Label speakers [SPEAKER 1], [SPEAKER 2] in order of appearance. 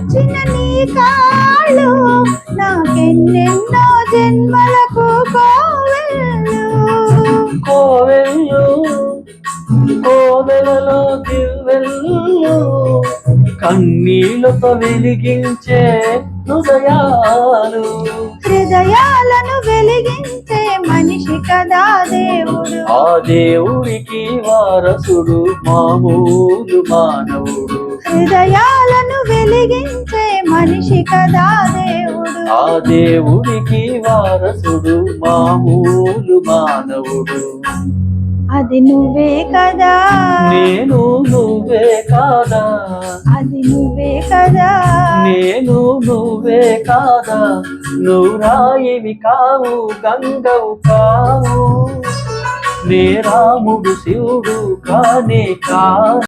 [SPEAKER 1] వచ్చిన నీ కాళ్ళు నాకెన్నెన్నో జన్మలకు కోవెళ్ళు.
[SPEAKER 2] కోవెల్లు కోవెలలో కన్నీళ్ళతో వెలిగించే హృదయాలు.
[SPEAKER 1] హృదయాలను వెలిగించే మనిషి కదా దేవుడు.
[SPEAKER 2] ఆ దేవుడికి వారసుడు మామూలు మానవుడు.
[SPEAKER 1] హృదయాలను వెలిగించే మనిషి కదా దేవుడు.
[SPEAKER 2] ఆ దేవుడికి వారసుడు మామూలు మానవుడు.
[SPEAKER 1] అది నువ్వే కదా.
[SPEAKER 2] నేను నువ్వే కాదా.
[SPEAKER 1] అది నువ్వే కదా.
[SPEAKER 2] నేను నువ్వే కాదా. నువ్వు రాయివి కావు గంగవు కావు. నే రాముడు శివుడు కానే కా